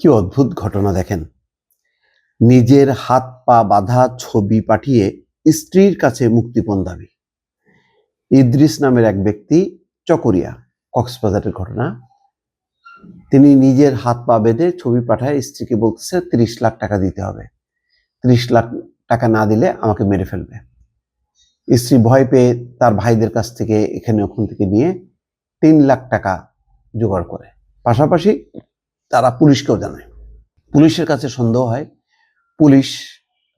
কি অদ্ভুত ঘটনা দেখেন। নিজের হাত পা বাঁধা ছবি পাঠিয়ে স্ত্রীর কাছে মুক্তিপণ দাবি। ইদ্রিস নামের এক ব্যক্তি চকরিয়া, কক্সবাজারের ঘটনা। তিনি নিজের হাত পা বেঁধে ছবি পাঠায় স্ত্রীকে বলতেছে, তিরিশ লাখ টাকা দিতে হবে। ত্রিশ লাখ টাকা না দিলে আমাকে মেরে ফেলবে। স্ত্রী ভয় পেয়ে তার ভাইদের কাছ থেকে এখানে ওখান থেকে নিয়ে তিন লাখ টাকা জোগাড় করে। পাশাপাশি তারা পুলিশকেও জানায়। পুলিশের কাছে সন্দেহ হয়, পুলিশ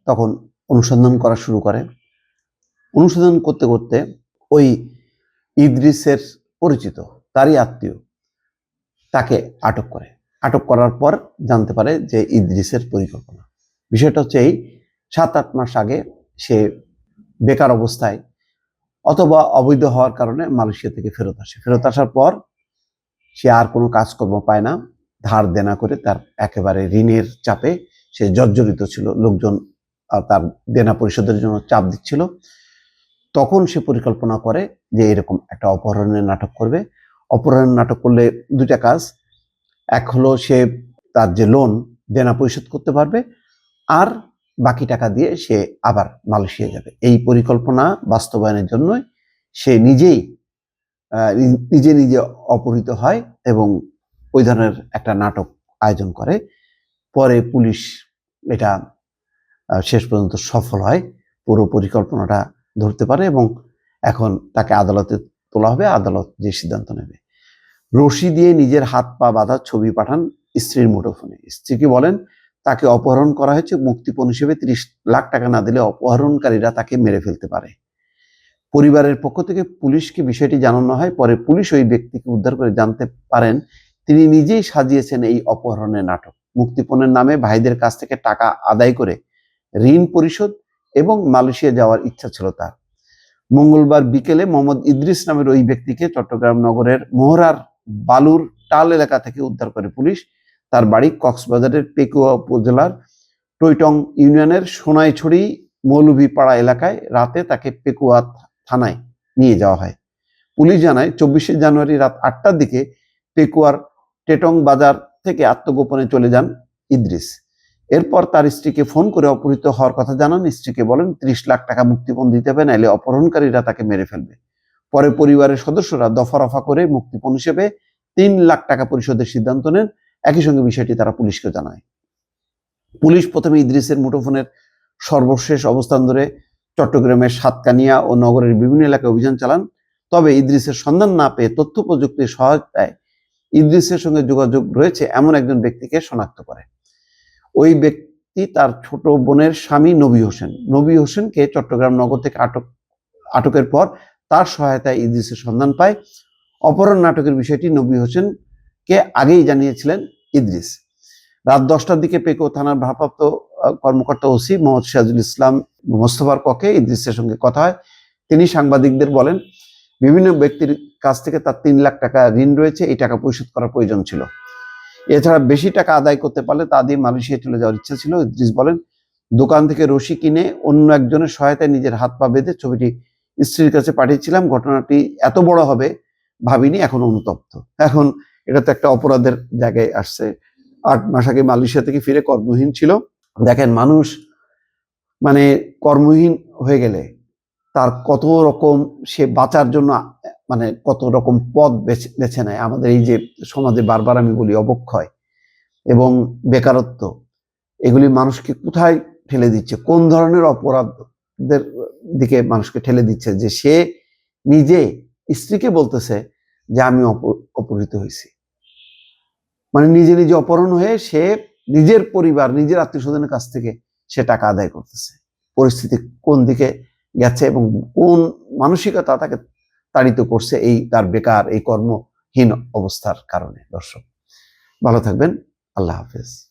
তখন অনুসন্ধান করা শুরু করে। অনুসন্ধান করতে করতে ওই ইদ্রিসের পরিচিত, তারই আত্মীয় তাকে আটক করে। আটক করার পর জানতে পারে যে ইদ্রিসের পরিকল্পনা। বিষয়টা হচ্ছে এই, সাত আট মাস আগে সে বেকার অবস্থায় অথবা অবৈধ হওয়ার কারণে মালয়েশিয়া থেকে ফেরত আসে। ফেরত আসার পর সে আর কোনো কাজকর্ম পায় না। ধার দেনা করে তার একেবারে ঋণের চাপে সে জর্জরিত ছিল, লোকজন তার দেনা পরিশোধের জন্য চাপ দিচ্ছিল। তখন সে পরিকল্পনা করে যে এরকম একটা অপহরণের নাটক করবে। অপহরণের নাটক করলে দুটা কাজ, এক হলো সে তার যে লোন দেনা পরিশোধ করতে পারবে আর বাকি টাকা দিয়ে সে আবার মালয়েশিয়া যাবে। এই পরিকল্পনা বাস্তবায়নের জন্যই সে নিজেই নিজে নিজে অপহৃত হয় এবং ওই ধরনের একটা নাটক আয়োজন করে। পরে পুলিশ এটা শেষ পর্যন্ত সফল হয়। পুরো পরিকল্পনাটা ধরতে পারে এবং এখন তাকে আদালতে তোলা হবে। আদালত যে সিদ্ধান্ত নেবে। রশি দিয়ে নিজের হাত পা বাঁধা ছবি পাঠান স্ত্রীর মুঠোফোনে। স্ত্রীকে বলেন, তাকে অপহরণ করা হয়েছে। মুক্তিপণ হিসেবে তিরিশ লাখ টাকা না দিলে অপহরণকারীরা তাকে মেরে ফেলতে পারে। পরিবারের পক্ষ থেকে পুলিশকে বিষয়টি জানানো হয়। পরে পুলিশ ওই ব্যক্তিকে উদ্ধার করে জানতে পারেন তিনি নিজেই সাজিয়েছেন এই অপহরণের নাটক। মুক্তিপণের নামে ভাইদের কাছ থেকে টাকা আদায় করে ঋণ পরিশোধ এবং মালয়েশিয়া যাওয়ার ইচ্ছা ছিল তার। মঙ্গলবার বিকেলে মোহাম্মদ ইদ্রিস নামের ওই ব্যক্তিকে চট্টগ্রাম নগরের মোহরার বালুর টাল এলাকা থেকে উদ্ধার করে পুলিশ তার বাড়ি কক্সবাজারের পেকুয়া উপজেলার টৈটং ইউনিয়নের সোনাইছড়ি মৌলভীপাড়া এলাকায় রাতে তাকে পেকুয়া থানায় নিয়ে যাওয়া হয়। পুলিশ জানায়, চব্বিশে জানুয়ারি রাত আটটার দিকে পেকুয়ার টেটং বাজার থেকে আত্মগোপনে চলে যান ইদ্রিস। এরপর তার স্ত্রীকে ফোন করে অপহৃত হওয়ার কথা জানান। স্ত্রীকে বলেন, ত্রিশ লাখ টাকা মুক্তিপণ দিতে হবে, নাইলে অপহরণকারীরা তাকে মেরে ফেলবে। পরে পরিবারের সদস্যরা দফা রফা করে মুক্তিপণ হিসেবে তিন লাখ টাকা পরিশোধের সিদ্ধান্ত নেন। একই সঙ্গে বিষয়টি তারা পুলিশকে জানায়। পুলিশ প্রথমে ইদ্রিসের মুঠোফোনের সর্বশেষ অবস্থান ধরে চট্টগ্রামের সাতকানিয়া ও নগরের বিভিন্ন এলাকায় অভিযান চালান। তবে ইদ্রিসের সন্ধান না পেয়ে তথ্য প্রযুক্তির সহায়তায় ইদ্রিসের সঙ্গে যোগাযোগ রয়েছে, এমন একজন ব্যক্তিকে শনাক্ত করে। ওই ব্যক্তি তার ছোট বোনের স্বামী নবী হোসেন। নবী হোসেনকে চট্টগ্রাম নগর থেকে আটক, আটকের পর তার সহায়তায় ইদ্রিসের সন্ধান পায়। অপহরণ নাটকের বিষয়টি নবী হোসেনকে আগেই জানিয়েছিলেন ইদ্রিস। রাত দশটার দিকে পেকো থানার ভারপ্রাপ্ত কর্মকর্তা ওসি মোহাম্মদ সিরাজুল ইসলাম মোস্তফার কক্ষে ইদ্রিসের সঙ্গে কথা হয়। তিনি সাংবাদিকদের বলেন বিভিন্ন ব্যক্তির কাছ থেকে তার তিন লাখ টাকা ঋণ রয়েছে, এই টাকা পরিশোধ করার প্রয়োজন ছিল। এছাড়া বেশি টাকা আদায় করতে পারলে তা দিয়ে মালয়েশিয়া চলে যাওয়ার ইচ্ছা ছিল। ইদ্রিস বলেন, দোকান থেকে রশি কিনে অন্য একজনের সহায়তায় নিজের হাত পা বেঁধে ছবিটি স্ত্রীর কাছে পাঠিয়েছিলাম। ঘটনাটি এত বড় হবে ভাবিনি, এখন অনুতপ্ত। এখন এটা তো একটা অপরাধের জায়গায় আসছে। আট মাস আগে মালয়েশিয়া থেকে ফিরে কর্মহীন ছিল। দেখেন, মানুষ মানে কর্মহীন হয়ে গেলে তার কত রকম সে বাঁচার জন্য মানে কত রকম পথ বেছে বেছে নেয়। আমাদের এই যে সমাজে বারবার আমি বলি অবক্ষয় এবং বেকারত্ব, এগুলি মানুষকে কোথায় ঠেলে দিচ্ছে? কোন ধরনের অপরাধদের দিকে মানুষকে ঠেলে দিচ্ছে? যে সে নিজে স্ত্রীকে বলতেছে যে আমি অপ- অপহৃত হয়েছি। মানে নিজে নিজে অপহরণ হয়ে সে নিজের পরিবার, নিজের আত্মীয় স্বজনের কাছ থেকে সে টাকা আদায় করতেছে। পরিস্থিতি কোন দিকে গেছে এবং কোন মানসিকতা তাকে তাড়িত করছে এই তার বেকার, এই কর্মহীন অবস্থার কারণে। দর্শক, ভালো থাকবেন। আল্লাহ হাফেজ।